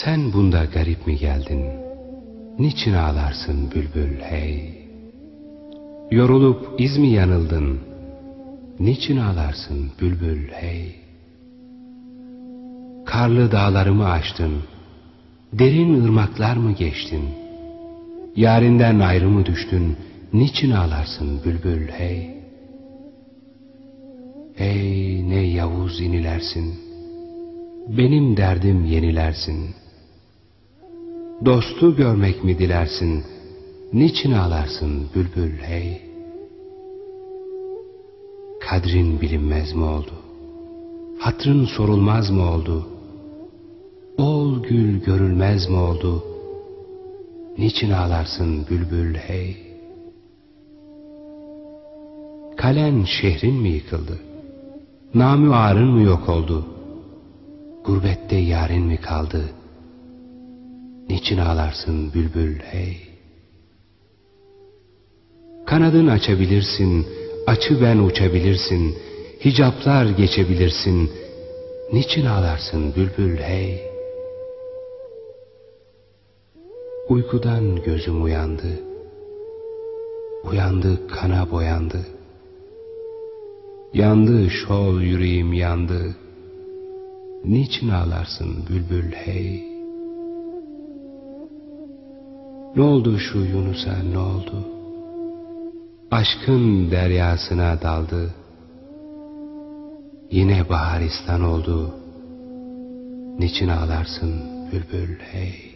Sen bunda garip mi geldin? Niçin ağlarsın bülbül hey? Yorulup iz mi yanıldın? Niçin ağlarsın bülbül hey? Karlı dağları mı aştın? Derin ırmaklar mı geçtin? Yarinden ayrı mı düştün? Niçin ağlarsın bülbül hey? Hey ne yavuz inilersin, benim derdim yenilersin. Dostu görmek mi dilersin, niçin ağlarsın bülbül hey? Kadrin bilinmez mi oldu, hatrın sorulmaz mı oldu? Ol gül görülmez mi oldu, niçin ağlarsın bülbül hey? Kalen şehrin mi yıkıldı? Namü arın mı yok oldu? Gurbette yarın mi kaldı? Niçin ağlarsın bülbül hey? Kanadın açabilirsin, açı ben uçabilirsin, hicaplar geçebilirsin. Niçin ağlarsın bülbül hey? Uykudan gözüm uyandı, uyandı kana boyandı. Yandı şol yüreğim yandı. Niçin ağlarsın bülbül hey? Ne oldu şu Yunus'a ne oldu? Aşkın deryasına daldı. Yine baharistan oldu. Niçin ağlarsın bülbül hey?